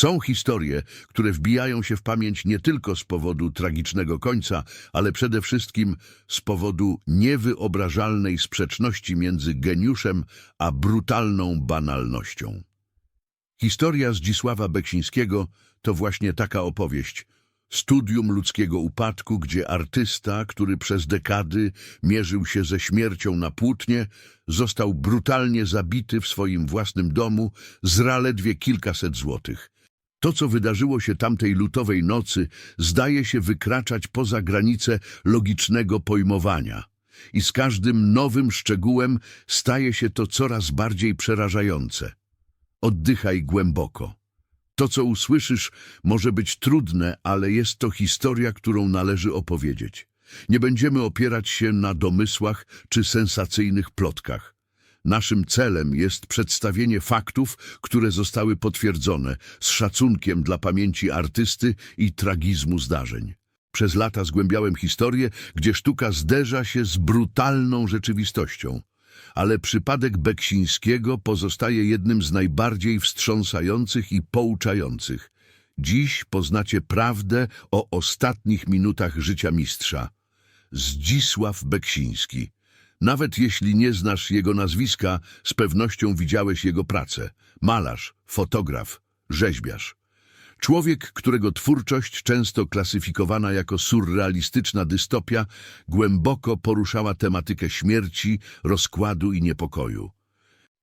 Są historie, które wbijają się w pamięć nie tylko z powodu tragicznego końca, ale przede wszystkim z powodu niewyobrażalnej sprzeczności między geniuszem a brutalną banalnością. Historia Zdzisława Beksińskiego to właśnie taka opowieść. Studium ludzkiego upadku, gdzie artysta, który przez dekady mierzył się ze śmiercią na płótnie, został brutalnie zabity w swoim własnym domu z zaledwie kilkaset złotych. To, co wydarzyło się tamtej lutowej nocy, zdaje się wykraczać poza granice logicznego pojmowania. I z każdym nowym szczegółem staje się to coraz bardziej przerażające. Oddychaj głęboko. To, co usłyszysz, może być trudne, ale jest to historia, którą należy opowiedzieć. Nie będziemy opierać się na domysłach czy sensacyjnych plotkach. Naszym celem jest przedstawienie faktów, które zostały potwierdzone z szacunkiem dla pamięci artysty i tragizmu zdarzeń. Przez lata zgłębiałem historię, gdzie sztuka zderza się z brutalną rzeczywistością. Ale przypadek Beksińskiego pozostaje jednym z najbardziej wstrząsających i pouczających. Dziś poznacie prawdę o ostatnich minutach życia mistrza. Zdzisław Beksiński. Nawet jeśli nie znasz jego nazwiska, z pewnością widziałeś jego pracę. Malarz, fotograf, rzeźbiarz. Człowiek, którego twórczość, często klasyfikowana jako surrealistyczna dystopia, głęboko poruszała tematykę śmierci, rozkładu i niepokoju.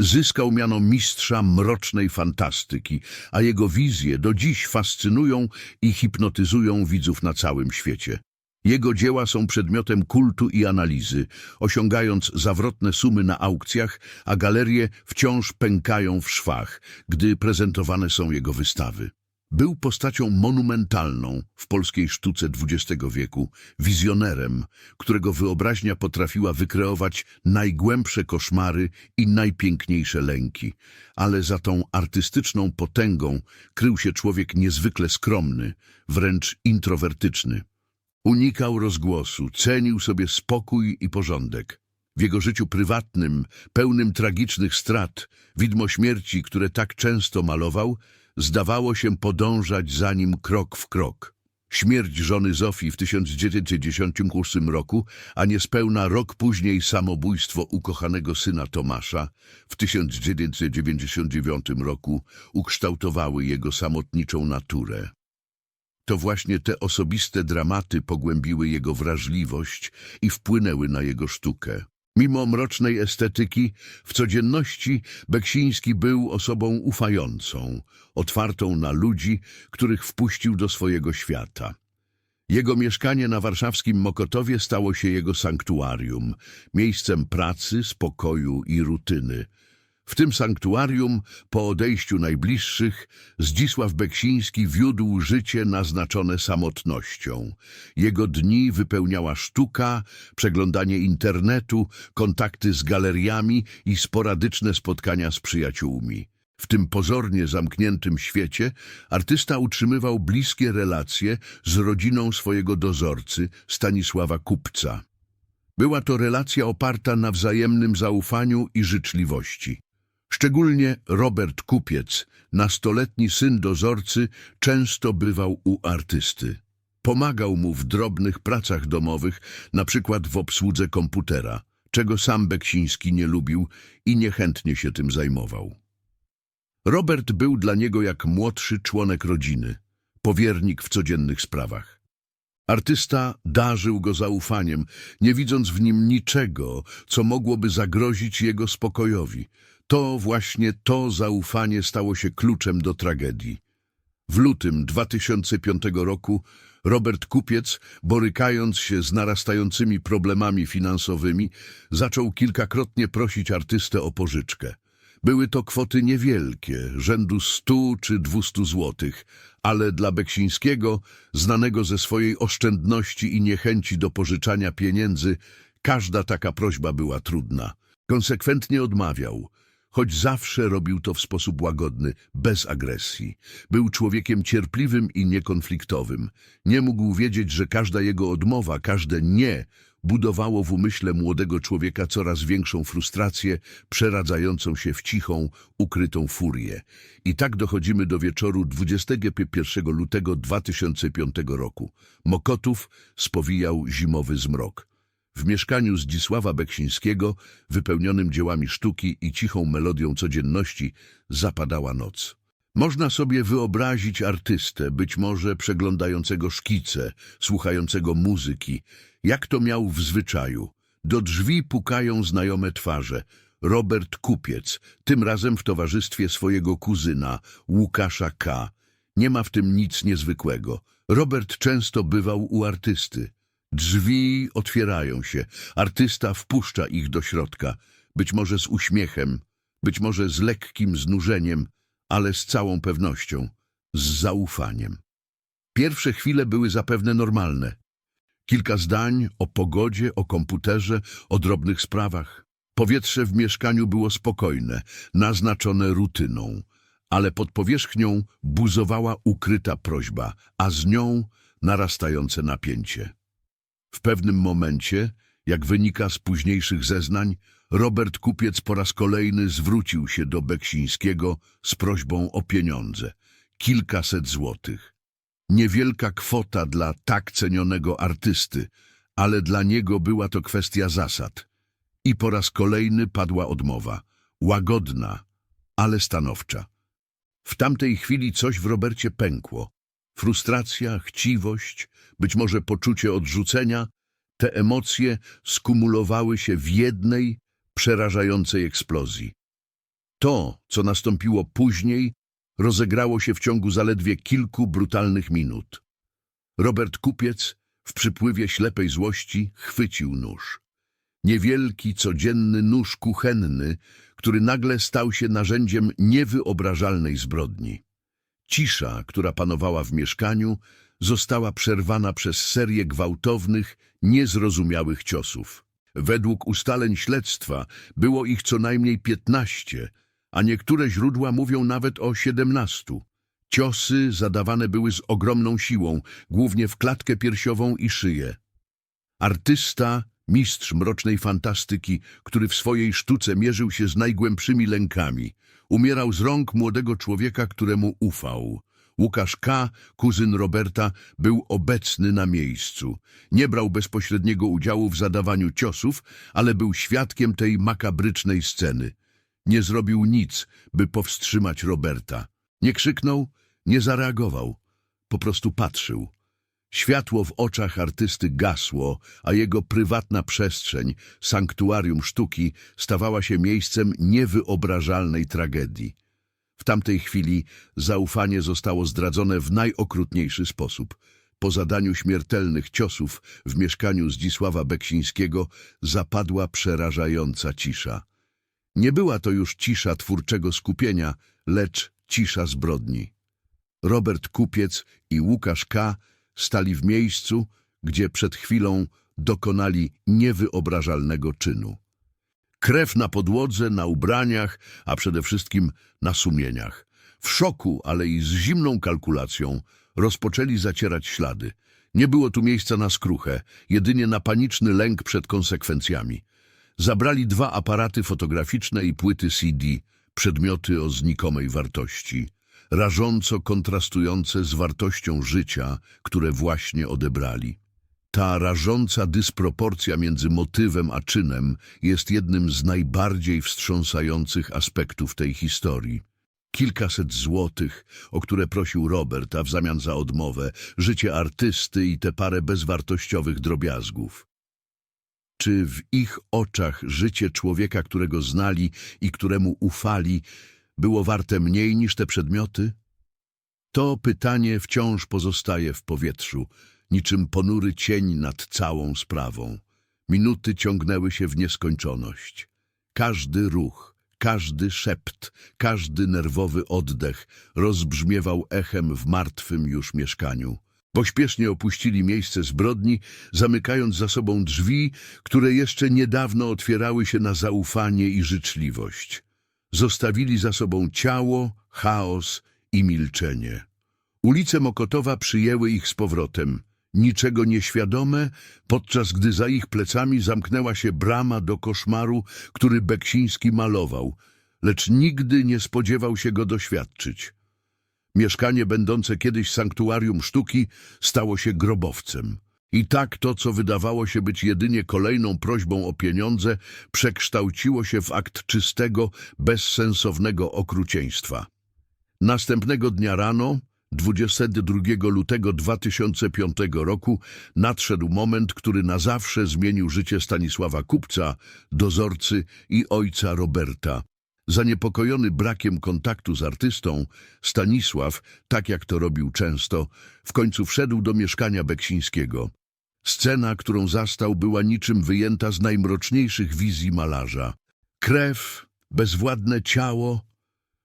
Zyskał miano mistrza mrocznej fantastyki, a jego wizje do dziś fascynują i hipnotyzują widzów na całym świecie. Jego dzieła są przedmiotem kultu i analizy, osiągając zawrotne sumy na aukcjach, a galerie wciąż pękają w szwach, gdy prezentowane są jego wystawy. Był postacią monumentalną w polskiej sztuce XX wieku, wizjonerem, którego wyobraźnia potrafiła wykreować najgłębsze koszmary i najpiękniejsze lęki. Ale za tą artystyczną potęgą krył się człowiek niezwykle skromny, wręcz introwertyczny. Unikał rozgłosu, cenił sobie spokój i porządek. W jego życiu prywatnym, pełnym tragicznych strat, widmo śmierci, które tak często malował, zdawało się podążać za nim krok w krok. Śmierć żony Zofii w 1998 roku, a niespełna rok później samobójstwo ukochanego syna Tomasza w 1999 roku ukształtowały jego samotniczą naturę. To właśnie te osobiste dramaty pogłębiły jego wrażliwość i wpłynęły na jego sztukę. Mimo mrocznej estetyki, w codzienności Beksiński był osobą ufającą, otwartą na ludzi, których wpuścił do swojego świata. Jego mieszkanie na warszawskim Mokotowie stało się jego sanktuarium, miejscem pracy, spokoju i rutyny. W tym sanktuarium, po odejściu najbliższych, Zdzisław Beksiński wiódł życie naznaczone samotnością. Jego dni wypełniała sztuka, przeglądanie internetu, kontakty z galeriami i sporadyczne spotkania z przyjaciółmi. W tym pozornie zamkniętym świecie artysta utrzymywał bliskie relacje z rodziną swojego dozorcy, Stanisława Kupca. Była to relacja oparta na wzajemnym zaufaniu i życzliwości. Szczególnie Robert Kupiec, nastoletni syn dozorcy, często bywał u artysty. Pomagał mu w drobnych pracach domowych, na przykład w obsłudze komputera, czego sam Beksiński nie lubił i niechętnie się tym zajmował. Robert był dla niego jak młodszy członek rodziny, powiernik w codziennych sprawach. Artysta darzył go zaufaniem, nie widząc w nim niczego, co mogłoby zagrozić jego spokojowi. To właśnie to zaufanie stało się kluczem do tragedii. W lutym 2005 roku Robert Kupiec, borykając się z narastającymi problemami finansowymi, zaczął kilkakrotnie prosić artystę o pożyczkę. Były to kwoty niewielkie, rzędu 100 czy 200 złotych, ale dla Beksińskiego, znanego ze swojej oszczędności i niechęci do pożyczania pieniędzy, każda taka prośba była trudna. Konsekwentnie odmawiał, choć zawsze robił to w sposób łagodny, bez agresji. Był człowiekiem cierpliwym i niekonfliktowym. Nie mógł wiedzieć, że każda jego odmowa, każde nie budowało w umyśle młodego człowieka coraz większą frustrację, przeradzającą się w cichą, ukrytą furię. I tak dochodzimy do wieczoru 21 lutego 2005 roku. Mokotów spowijał zimowy zmrok. W mieszkaniu Zdzisława Beksińskiego, wypełnionym dziełami sztuki i cichą melodią codzienności, zapadała noc. Można sobie wyobrazić artystę, być może przeglądającego szkice, słuchającego muzyki, jak to miał w zwyczaju. Do drzwi pukają znajome twarze. Robert Kupiec, tym razem w towarzystwie swojego kuzyna, Łukasza K. Nie ma w tym nic niezwykłego. Robert często bywał u artysty. Drzwi otwierają się, artysta wpuszcza ich do środka, być może z uśmiechem, być może z lekkim znużeniem, ale z całą pewnością, z zaufaniem. Pierwsze chwile były zapewne normalne. Kilka zdań o pogodzie, o komputerze, o drobnych sprawach. Powietrze w mieszkaniu było spokojne, naznaczone rutyną, ale pod powierzchnią buzowała ukryta prośba, a z nią narastające napięcie. W pewnym momencie, jak wynika z późniejszych zeznań, Robert Kupiec po raz kolejny zwrócił się do Beksińskiego z prośbą o pieniądze. Kilkaset złotych. Niewielka kwota dla tak cenionego artysty, ale dla niego była to kwestia zasad. I po raz kolejny padła odmowa. Łagodna, ale stanowcza. W tamtej chwili coś w Robercie pękło. Frustracja, chciwość, być może poczucie odrzucenia, te emocje skumulowały się w jednej, przerażającej eksplozji. To, co nastąpiło później, rozegrało się w ciągu zaledwie kilku brutalnych minut. Robert Kupiec w przypływie ślepej złości chwycił nóż. Niewielki, codzienny nóż kuchenny, który nagle stał się narzędziem niewyobrażalnej zbrodni. Cisza, która panowała w mieszkaniu, została przerwana przez serię gwałtownych, niezrozumiałych ciosów. Według ustaleń śledztwa było ich co najmniej piętnaście, a niektóre źródła mówią nawet o siedemnastu. Ciosy zadawane były z ogromną siłą, głównie w klatkę piersiową i szyję. Artysta, mistrz mrocznej fantastyki, który w swojej sztuce mierzył się z najgłębszymi lękami, umierał z rąk młodego człowieka, któremu ufał. Łukasz K., kuzyn Roberta, był obecny na miejscu. Nie brał bezpośredniego udziału w zadawaniu ciosów, ale był świadkiem tej makabrycznej sceny. Nie zrobił nic, by powstrzymać Roberta. Nie krzyknął, nie zareagował. Po prostu patrzył. Światło w oczach artysty gasło, a jego prywatna przestrzeń, sanktuarium sztuki, stawała się miejscem niewyobrażalnej tragedii. W tamtej chwili zaufanie zostało zdradzone w najokrutniejszy sposób. Po zadaniu śmiertelnych ciosów w mieszkaniu Zdzisława Beksińskiego zapadła przerażająca cisza. Nie była to już cisza twórczego skupienia, lecz cisza zbrodni. Robert Kupiec i Łukasz K. stali w miejscu, gdzie przed chwilą dokonali niewyobrażalnego czynu. Krew na podłodze, na ubraniach, a przede wszystkim na sumieniach. W szoku, ale i z zimną kalkulacją rozpoczęli zacierać ślady. Nie było tu miejsca na skruchę, jedynie na paniczny lęk przed konsekwencjami. Zabrali dwa aparaty fotograficzne i płyty CD, przedmioty o znikomej wartości, rażąco kontrastujące z wartością życia, które właśnie odebrali. Ta rażąca dysproporcja między motywem a czynem jest jednym z najbardziej wstrząsających aspektów tej historii. Kilkaset złotych, o które prosił Robert, a w zamian za odmowę, życie artysty i te parę bezwartościowych drobiazgów. Czy w ich oczach życie człowieka, którego znali i któremu ufali, było warte mniej niż te przedmioty? To pytanie wciąż pozostaje w powietrzu, niczym ponury cień nad całą sprawą. Minuty ciągnęły się w nieskończoność. Każdy ruch, każdy szept, każdy nerwowy oddech rozbrzmiewał echem w martwym już mieszkaniu. Pośpiesznie opuścili miejsce zbrodni, zamykając za sobą drzwi, które jeszcze niedawno otwierały się na zaufanie i życzliwość. Zostawili za sobą ciało, chaos i milczenie. Ulice Mokotowa przyjęły ich z powrotem. niczego nieświadome, podczas gdy za ich plecami zamknęła się brama do koszmaru, który Beksiński malował, lecz nigdy nie spodziewał się go doświadczyć. Mieszkanie będące kiedyś sanktuarium sztuki stało się grobowcem. I tak to, co wydawało się być jedynie kolejną prośbą o pieniądze, przekształciło się w akt czystego, bezsensownego okrucieństwa. Następnego dnia rano, 22 lutego 2005 roku, nadszedł moment, który na zawsze zmienił życie Stanisława Kupca, dozorcy i ojca Roberta. Zaniepokojony brakiem kontaktu z artystą, Stanisław, tak jak to robił często, w końcu wszedł do mieszkania Beksińskiego. Scena, którą zastał, była niczym wyjęta z najmroczniejszych wizji malarza. Krew, bezwładne ciało,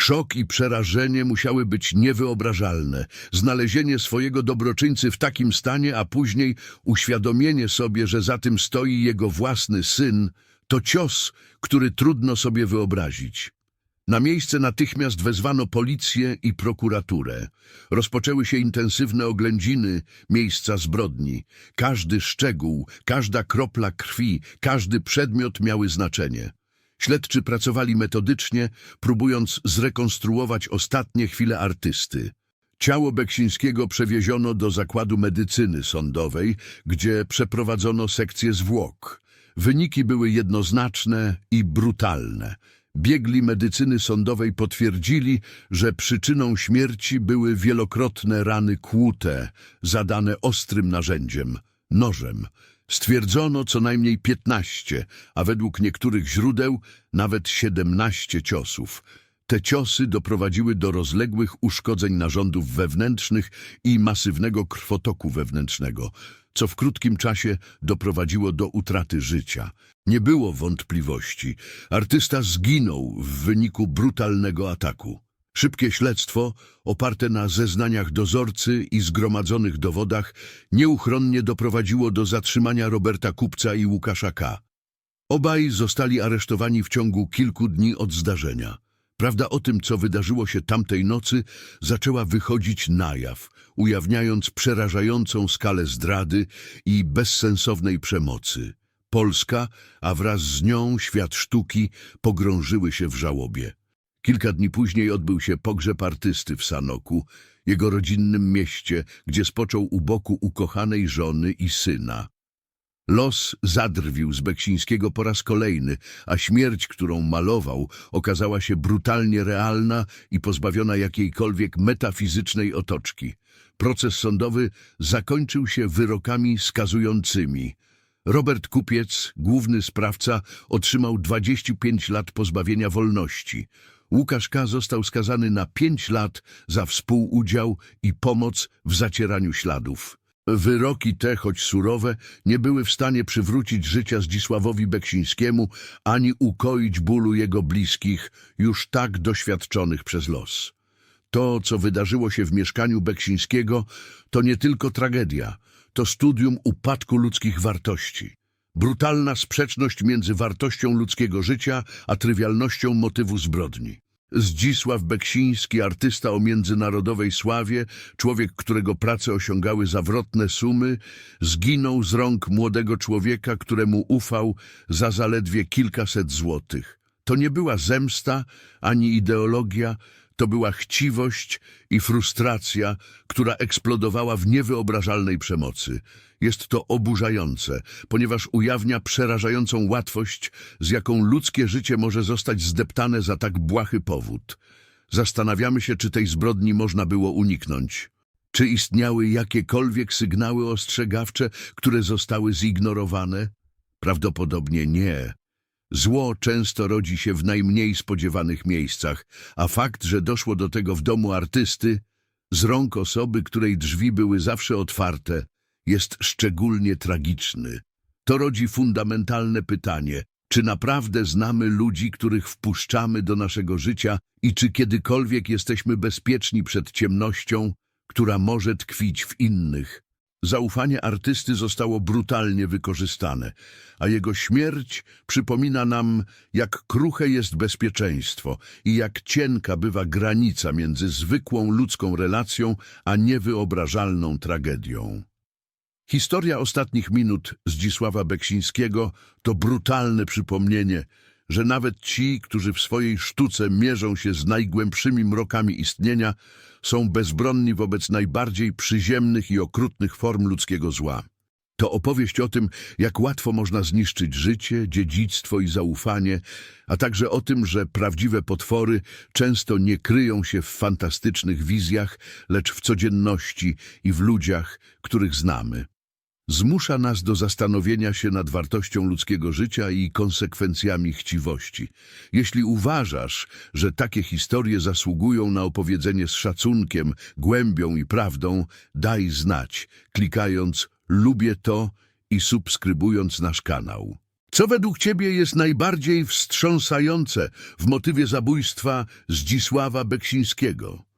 szok i przerażenie musiały być niewyobrażalne. Znalezienie swojego dobroczyńcy w takim stanie, a później uświadomienie sobie, że za tym stoi jego własny syn, to cios, który trudno sobie wyobrazić. Na miejsce natychmiast wezwano policję i prokuraturę. Rozpoczęły się intensywne oględziny miejsca zbrodni. Każdy szczegół, każda kropla krwi, każdy przedmiot miały znaczenie. Śledczy pracowali metodycznie, próbując zrekonstruować ostatnie chwile artysty. Ciało Beksińskiego przewieziono do zakładu medycyny sądowej, gdzie przeprowadzono sekcję zwłok. Wyniki były jednoznaczne i brutalne. Biegli medycyny sądowej potwierdzili, że przyczyną śmierci były wielokrotne rany kłute, zadane ostrym narzędziem, nożem. Stwierdzono co najmniej 15, a według niektórych źródeł nawet 17 ciosów. Te ciosy doprowadziły do rozległych uszkodzeń narządów wewnętrznych i masywnego krwotoku wewnętrznego, co w krótkim czasie doprowadziło do utraty życia. Nie było wątpliwości. Artysta zginął w wyniku brutalnego ataku. Szybkie śledztwo, oparte na zeznaniach dozorcy i zgromadzonych dowodach, nieuchronnie doprowadziło do zatrzymania Roberta Kupca i Łukasza K. Obaj zostali aresztowani w ciągu kilku dni od zdarzenia. Prawda o tym, co wydarzyło się tamtej nocy, zaczęła wychodzić na jaw, ujawniając przerażającą skalę zdrady i bezsensownej przemocy. Polska, a wraz z nią świat sztuki pogrążyły się w żałobie. Kilka dni później odbył się pogrzeb artysty w Sanoku, jego rodzinnym mieście, gdzie spoczął u boku ukochanej żony i syna. Los zadrwił z Beksińskiego po raz kolejny, a śmierć, którą malował, okazała się brutalnie realna i pozbawiona jakiejkolwiek metafizycznej otoczki. Proces sądowy zakończył się wyrokami skazującymi. Robert Kupiec, główny sprawca, otrzymał 25 lat pozbawienia wolności. Łukasz K. został skazany na 5 lat za współudział i pomoc w zacieraniu śladów. Wyroki te, choć surowe, nie były w stanie przywrócić życia Zdzisławowi Beksińskiemu ani ukoić bólu jego bliskich, już tak doświadczonych przez los. To, co wydarzyło się w mieszkaniu Beksińskiego, to nie tylko tragedia, to studium upadku ludzkich wartości. Brutalna sprzeczność między wartością ludzkiego życia a trywialnością motywu zbrodni. Zdzisław Beksiński, artysta o międzynarodowej sławie, człowiek, którego prace osiągały zawrotne sumy, zginął z rąk młodego człowieka, któremu ufał za zaledwie kilkaset złotych. To nie była zemsta ani ideologia, to była chciwość i frustracja, która eksplodowała w niewyobrażalnej przemocy. Jest to oburzające, ponieważ ujawnia przerażającą łatwość, z jaką ludzkie życie może zostać zdeptane za tak błahy powód. Zastanawiamy się, czy tej zbrodni można było uniknąć. Czy istniały jakiekolwiek sygnały ostrzegawcze, które zostały zignorowane? Prawdopodobnie nie. Zło często rodzi się w najmniej spodziewanych miejscach, a fakt, że doszło do tego w domu artysty, z rąk osoby, której drzwi były zawsze otwarte, jest szczególnie tragiczny. To rodzi fundamentalne pytanie, czy naprawdę znamy ludzi, których wpuszczamy do naszego życia i czy kiedykolwiek jesteśmy bezpieczni przed ciemnością, która może tkwić w innych. Zaufanie artysty zostało brutalnie wykorzystane, a jego śmierć przypomina nam, jak kruche jest bezpieczeństwo i jak cienka bywa granica między zwykłą ludzką relacją a niewyobrażalną tragedią. Historia ostatnich minut Zdzisława Beksińskiego to brutalne przypomnienie, że nawet ci, którzy w swojej sztuce mierzą się z najgłębszymi mrokami istnienia, są bezbronni wobec najbardziej przyziemnych i okrutnych form ludzkiego zła. To opowieść o tym, jak łatwo można zniszczyć życie, dziedzictwo i zaufanie, a także o tym, że prawdziwe potwory często nie kryją się w fantastycznych wizjach, lecz w codzienności i w ludziach, których znamy. Zmusza nas do zastanowienia się nad wartością ludzkiego życia i konsekwencjami chciwości. Jeśli uważasz, że takie historie zasługują na opowiedzenie z szacunkiem, głębią i prawdą, daj znać, klikając lubię to i subskrybując nasz kanał. Co według Ciebie jest najbardziej wstrząsające w motywie zabójstwa Zdzisława Beksińskiego?